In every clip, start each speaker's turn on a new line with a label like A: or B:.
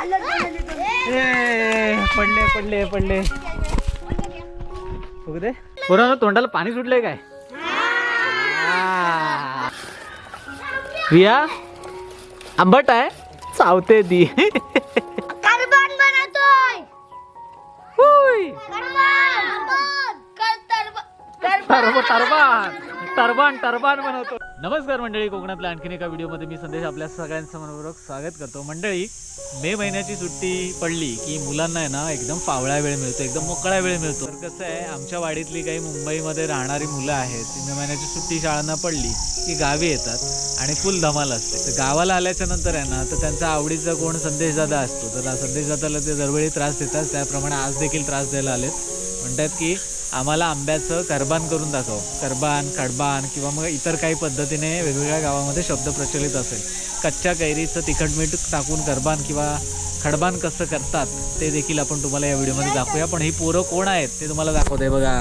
A: ए, पडले पडले पडले. बघू दे. पोरांनो तोंडाला पाणी सुटलंय काय. रिया आंबट आहे. चावते दी
B: कार्बन बनवतोय.
A: हुय.
B: कार्बन
A: टरबा टरबान टरबान टरबान बनवतो नमस्कार मंडळी कोकणातल्या आणखीन एका व्हिडिओमध्ये मी संदेश आपल्या सगळ्यांसमोर स्वागत करतो. मंडळी मे महिन्याची सुट्टी पडली की मुलांना आहे ना एकदम फावळा वेळ मिळतो एकदम मोकळा वेळ मिळतो. तर कसं आहे आमच्या वाडीतली काही मुंबईमध्ये राहणारी मुलं आहेत ती मे महिन्याची सुट्टी शाळांना पडली की गावी येतात आणि फुल धमाल असते. तर गावाला आल्याच्यानंतर आहे ना तर त्यांचा आवडीचा कोण संदेशदादा असतो. तर संदेशदादाला ते दरवेळी त्रास देतात त्याप्रमाणे आज देखील त्रास द्यायला आलेत. म्हणतात की आम्हाला आंब्याचं करबान करून दाखव करबान खडबान किंवा मग इतर काही पद्धतीने वेगवेगळ्या गावामध्ये शब्द प्रचलित असेल कच्च्या कैरीचं तिखट मीठ टाकून करबान किंवा खडबान कसं करतात ते देखील आपण तुम्हाला या व्हिडिओमध्ये दाखवूया पण ही पोरं कोण आहेत ते तुम्हाला दाखवते बघा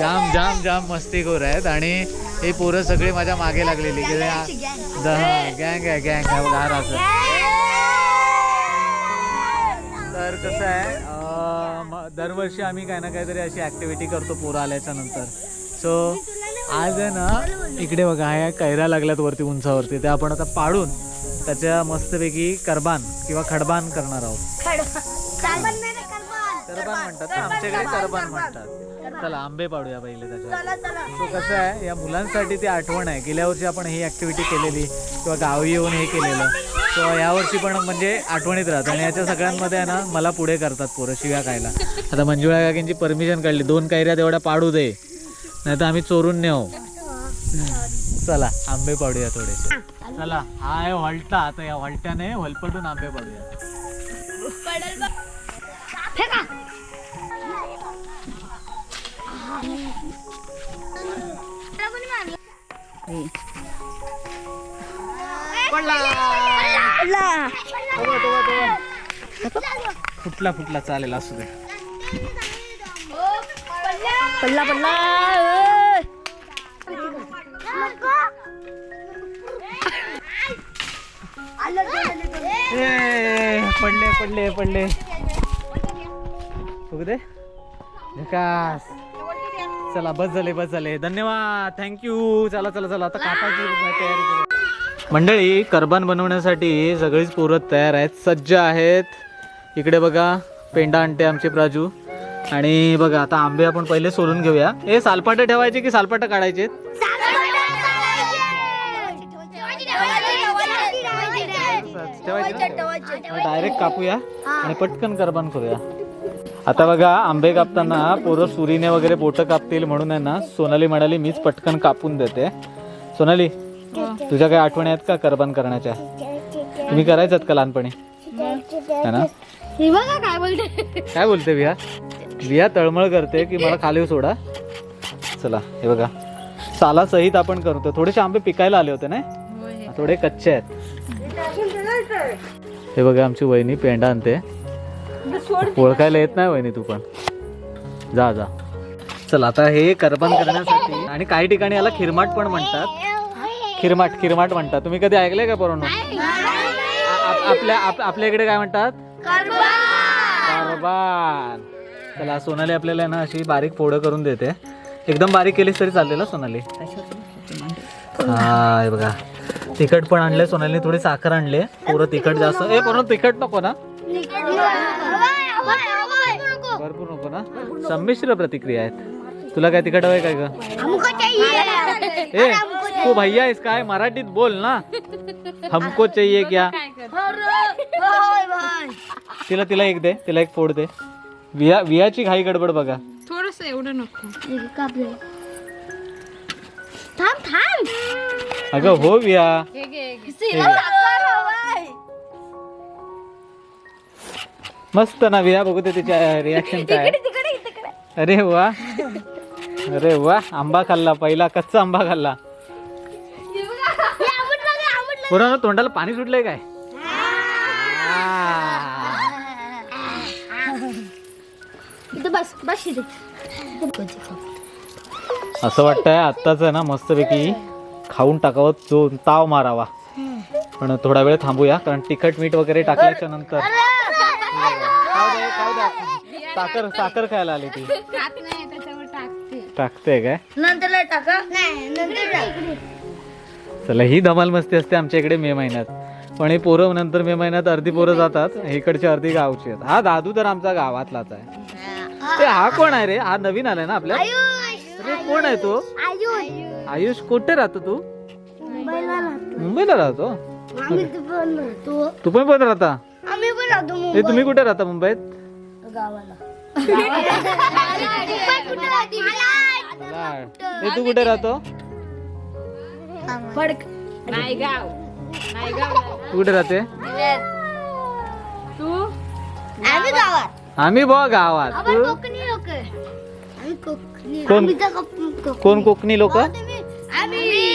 A: जाम जाम जाम मस्तीखोर आहेत आणि ही पोरं सगळी माझ्या मागे लागलेली गँग आहे गँग आहे बघा तर कसं आहे दरवर्षी आम्ही काही ना काहीतरी अशी ॲक्टिव्हिटी करतो पोरं आल्याच्यानंतर. सो आज आहे ना इकडे बघा ह्या कैऱ्या लागल्यात वरती उंचावरती. त्या आपण आता पाडून त्याच्या मस्तपैकी करबान किंवा खडबान करणार आहोत.
B: कार्बन
A: म्हणतात आमच्याकडे करबान म्हणतात. चला आंबे पाडूया पहिले
B: चला
A: सो कसं आहे या मुलांसाठी ती आठवण आहे. गेल्या वर्षी आपण ही ॲक्टिव्हिटी केलेली किंवा गावी येऊन हे केलेलं. सो यावर्षी पण म्हणजे आठवणीत राहतं. आणि याच्या सगळ्यांमध्ये आहे ना मला पुढे करतात पोरं शिव्या खायला. आता मंजुळा काकींची परमिशन काढली दोन कैऱ्या तेवढ्या पाडू दे. नाही तर आम्ही चोरून नेऊ. चला आंबे पाडूया थोडेसे. चला हा आहे व्हलटा आता या व्हलट्याने व्हलपटून आंबे पाडूया. फुटला फुटला चालेल असू दे
B: पडला पडला
A: पडले पडले पडले बघू दे विकास चला बस झाले बस झाले धन्यवाद थँक्यू चला चला चला. आता कापायची तयारी करू. मंडळी करबान बनवण्यासाठी सगळीच पोरं तयार आहेत. सज्ज आहेत. इकडे बघा पेंडा आणते आमचे प्राजू. आणि बघा आता आंबे आपण पहिले सोलून घेऊया. हे सालपाटे ठेवायचे की सालपाटे काढायचे? डायरेक्ट कापूया आणि पटकन करबान करूया. आता बघा आंबे कापताना पोरं सुरीने वगैरे बोटं कापतील म्हणून आहे ना सोनाली म्हणाली मीच पटकन कापून देते. सोनाली तुझ्या काही आठवणी आहेत का करबान करण्याच्या? तुम्ही करायच्यात का लहानपणी? है ना?
B: काय बोलते?
A: काय बोलते विहा विहा तळमळ करते की मला खाली सोडा? चला हे बघा. साला सहित आपण करतो. थोडेसे आंबे पिकायला आले होते ना थोडे कच्चे आहेत. हे बघा आमची वहिनी पेंडा आणते. ओळखायला येत नाही वहिनी तू पण. जा जा. चल आता हे करबन करण्यासाठी आणि काही ठिकाणी याला खिरमाट पण म्हणतात. खिरमाट खिरमाट म्हणतात. तुम्ही कधी ऐकलंय का पोरांनो? आप- आपल्या आप- आपल्या इकडे काय म्हणतात? कारबान. चला सोनाली आपल्याला ना अशी बारीक फोडं करून देते. एकदम बारीक केलीस तरी चाललेल ना सोनाली. हा बघा. तिखट पण आणले सोनालीने थोडी साखर आणले. पोरं तिखट जास्त ए पोरं तिखट नको ना. भरपूर नको ना? संमिश्र प्रतिक्रिया आहेत. तुला काय तिखट हवंय काय ग? ए तू भैया आहेस काय? मराठीत बोल ना. हमको चाहिए क्या तिला तिला एक दे तिला एक फोड दे. विया वियाची घाई गडबड बघा.
C: थोडस एवढं नको.
B: थांब थांब.
A: अगं हो विया. मस्त ना विया बघू ते तिच्या रिॲक्शन काय अरे वा. अरे वा आंबा खाल्ला पहिला कच्चा आंबा खाल्ला.
B: हे आंबट बघा आंबट
A: पुरा तोंडाला पाणी सुटलंय काय?
B: बस बस
A: असं वाटतंय आत्ताच आहे ना मस्तपैकी खाऊन टाकावं तो ताव मारावा. पण थोडा वेळ थांबूया कारण तिखट मीठ वगैरे टाकल्याच्या नंतर. साखर साखर खायला आली ती.
C: खात नाही त्याच्यावर टाकते.
A: टाकते काय?
B: नंतर टाका नाही नंतर
A: चला ही धमाल मस्ती असते आमच्या इकडे मे महिन्यात. पण हे पोरं नंतर मे महिन्यात अर्धी पोरं जातात इकडची अर्धी गावची आहेत. हा दादू तर आमचा गावातलाच आहे. ते हा कोण आहे रे? हा नवीन आलाय ना आपल्या अरे कोण आहे तो?
B: आयुष.
A: आयुष कुठे राहतो तू?
B: मुंबईला राहतो.
A: तू पण पण राहता तुम्ही कुठे राहता मुंबईत?
B: गावाला.
A: ए तू कुठे राहतो?
B: फडक.
C: नायगाव नायगाव
A: तू कुठे राहते?
C: तू?
B: आम्ही गावात.
A: आम्ही बघ गावात.
B: आपण
A: तू?
B: कोकणी लोक. आम्ही कोकणी
A: कोण?
B: आम्ही तर कोक- कोक-
A: कोण कोकणी लोक?
B: तुम्ही- आम्ही.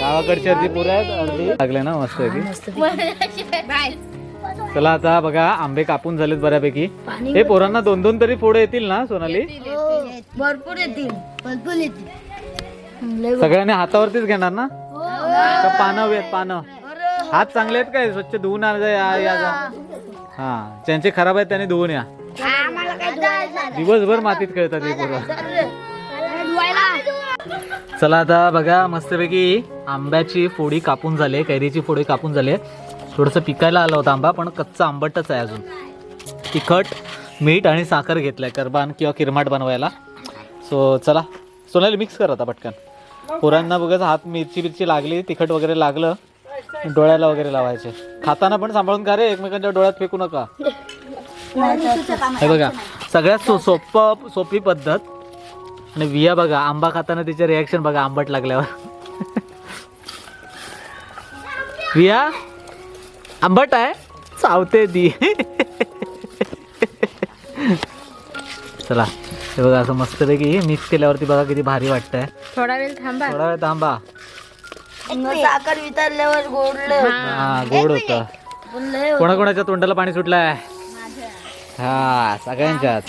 A: गावाकडची अर्धी पुरं आहेत अर्धी. लागले ना मस्त की
C: बाय.
A: चला आता बघा आंबे कापून झालेत बऱ्यापैकी. हे पोरांना दोन दोन तरी फोडे येतील ना सोनाली?
B: हो, भरपूर येतील भरपूर येतील.
A: सगळ्यांनी हातावरतीच घेणार ना? का पानं आहेत पानं. हात चांगले आहेत काय? स्वच्छ धुवून आणा या या जा. हा ज्यांचे खराब आहेत त्यांनी धुवून या.
B: आम्हाला काय धुवायचं
A: दिवसभर मातीत खेळतात हे पोरं.
B: धुवायला.
A: चला आता बघा मस्तपैकी आंब्याची फोडी कापून झाली कैरीची फोडी कापून झाली. थोडंसं पिकायला आला होता आंबा पण कच्चा आंबटच आहे अजून. तिखट मीठ आणि साखर घेतलंय करबान किंवा किरमाट बनवायला. सो चला. सोनाली मिक्स कर आता पटकन. पोरांना बघा हात मिरची बिरची लागली तिखट वगैरे लागलं डोळ्याला वगैरे लावायचे. खाताना पण सांभाळून का रे एकमेकांच्या डोळ्यात फेकू नका. हे बघा सगळ्यात सो सोप सोपी पद्धत. आणि विया बघा आंबा खाताना तिचे रिॲक्शन बघा आंबट लागल्यावर. विया? आंबट आहे. चावते दी चला हे बघा असं मस्तपैकी मिक्स केल्यावरती बघा किती भारी वाटतंय.
C: थोडा वेळ थांबा.
A: थोडा वेळ थांबा.
B: साखर वितरल्यावर गोडलं
A: हा. गोड होतं. कोणाकोणाच्या तोंडाला पाणी सुटलंय? हा सगळ्यांच्याच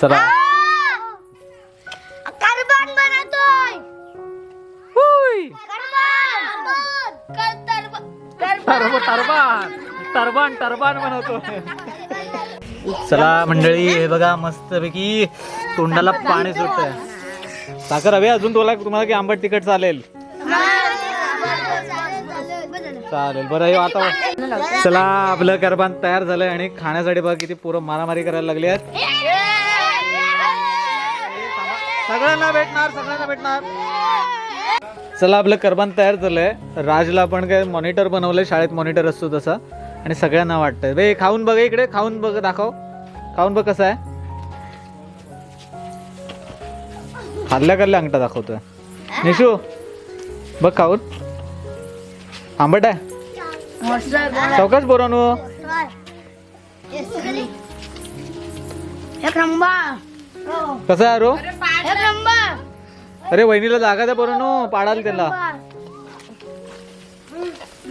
A: चला. टर्ब टर्बान. टर्बान टर्बान बनवतो चला मंडळी हे बघा मस्तपैकी तोंडाला पाणी सुटतंय. साखर हवे अजून तुला तुम्हाला की आंबट तिखट चालेल? चालेल बरं हे आता चला आपलं करबान तयार झालंय आणि खाण्यासाठी बघा किती पुरं मारामारी करायला लागली आहेत. सगळ्यांना भेटणार सगळ्यांना भेटणार. चला आपलं करबान तयार झालंय. राजला पण काय मॉनिटर बनवलंय शाळेत मॉनिटर असतो तसा. आणि सगळ्यांना वाटतंय. बे खाऊन बघ इकडे खाऊन बघ दाखव. खाऊन बघ कसं आहे. खाल्ल्या खाल्ल्या अंगठा दाखवतोय. निशू बघ खाऊन. आंबट आहे. चौकाच बोरानू.
B: एक रंबा
A: कसं आहे रो अरे वहिनीला जागा द्या बोरानू पाडाल त्याला.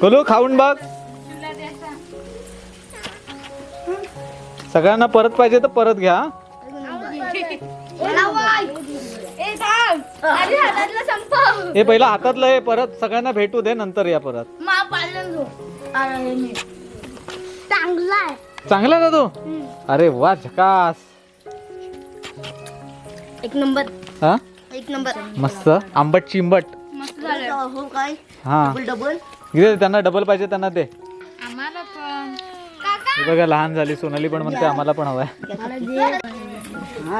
A: कलू खाऊन बघ. सगळ्यांना परत पाहिजे तर परत घ्या हे. पहिला हातातलं हे परत सगळ्यांना भेटू दे नंतर या परत.
B: चांगला आहे
A: चांगला ना तू? अरे वा झकास.
B: एक नंबर.
A: हा?
B: एक नंबर.
A: मस्त. आंबट चिंबट.
B: हो काय?
A: हा.
B: डबल
A: घे त्यांना डबल पाहिजे त्यांना दे.
C: आम्हाला पण.
A: हे बघा लहान झाली सोनाली पण म्हणते आम्हाला पण हवाय.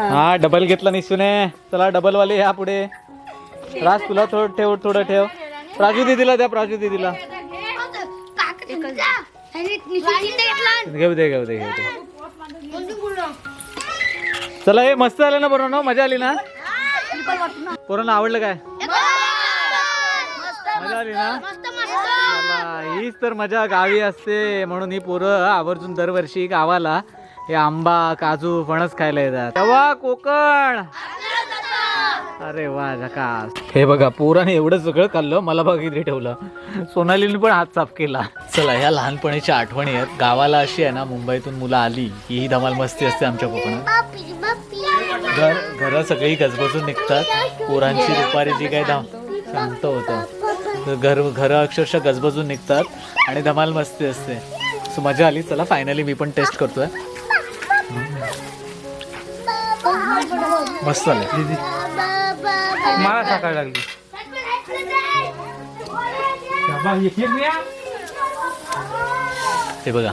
A: हा डबल घेतला निसूने. चला डबल वाले या पुढे. राज तुला थोडं ठेव थोडं ठेव. प्राजू दीदीला द्या प्राजू दीदीला. घेऊ दे घेऊ दे घेऊ दे. चला हे मस्त आलं ना बरोबर मजा आली ना? पोरांना आवडलं काय? मजा आली ना? चला, हीच तर मजा गावी असते. म्हणून ही पोरं आवर्जून दरवर्षी गावाला हे आंबा काजू फणस खायला येतात. तेव्हा कोकण! अरे वा झकास. हे बघा पोराने एवढं सगळं खाल्लं मला बघ इथे ठेवलं. सोनालीने पण हात साफ केला. चला ह्या लहानपणीच्या आठवणी आहेत. गावाला अशी आहे ना मुंबईतून मुलं आली की ही धमाल मस्ती असते आमच्या कोकणात. घर घरं सगळी गजबजून निघतात. पोरांची दुपारी जी काही धाव शांत होतं. घर घरं अक्षरशः गजबजून निघतात आणि धमाल मस्ती असते. सो मजा आली. चला फायनली मी पण टेस्ट करतोय. मस्त झालं
D: मला टाकायला लागली.
A: हे बघा.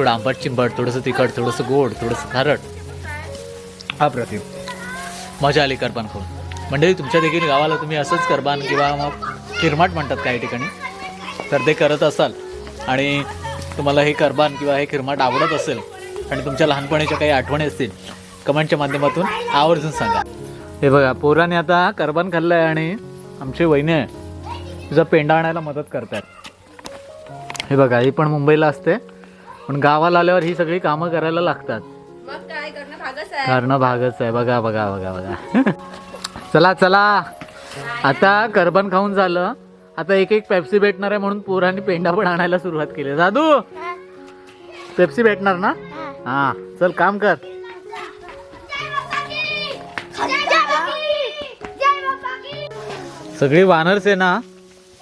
A: थोडं आंबट चिंबट थोडंसं तिखट थोडंसं गोड थोडंसं खारट.
D: अप्रतिम
A: मजा आली करपान खाऊन. मंडळी तुमच्या देखील गावाला तुम्ही असंच करबान किंवा मग किरमाट म्हणतात काही ठिकाणी. तर ते करत असाल आणि तुम्हाला हे करबान किंवा हे किरमाट आवडत असेल आणि तुमच्या लहानपणीच्या काही आठवणी असतील कमेंटच्या माध्यमातून आवर्जून सांगा. हे बघा पोराने आता करबान खाल्लं आहे आणि आमची वहिनी आहे तुझा पेंडा आणायला मदत करतात हे बघा ही पण मुंबईला असते. पण गावाला आल्यावर ही सगळी कामं करायला लागतात. करणं भागच आहे. बघा बघा बघा बघा. चला चला. आता करबन खाऊन झालं. आता एक एक पेप्सी भेटणार आहे म्हणून पोरांनी पेंडा पण आणायला सुरुवात केली. जादू! पेप्सी भेटणार ना? हा. चल काम कर. सगळी वानर सेना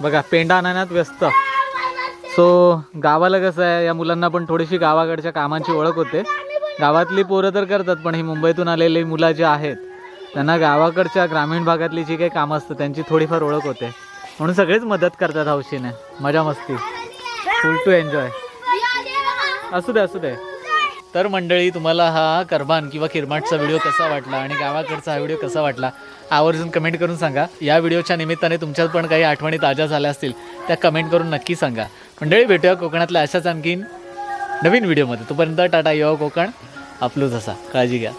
A: बघा पेंडा आणण्यात व्यस्त. सो गावाला कसं आहे या मुलांना पण थोडीशी गावाकडच्या कामांची ओळख होते. गावातली पोरं तर करतात पण ही मुंबईतून आलेली मुलं जी आहेत त्यांना गावाकडच्या ग्रामीण भागातली जी काही कामं असतात त्यांची थोडीफार ओळख होते. म्हणून सगळेच मदत करतात हौशीने. मजा मस्ती. फुल टू एन्जॉय असू दे असू दे. तर मंडळी तुम्हाला हा करबान किंवा किरमाटचा व्हिडिओ कसा वाटला आणि गावाकडचा हा व्हिडिओ कसा वाटला आवर्जून कमेंट करून सांगा. या व्हिडिओच्या निमित्ताने तुमच्यात पण काही आठवणी ताज्या झाल्या असतील त्या कमेंट करून नक्की सांगा. मंडळी भेटूया कोकणातल्या अशाच आणखीन नवीन व्हिडिओमध्ये. तोपर्यंत टाटा युवा कोकण. आपलूच असा. काळजी घ्या.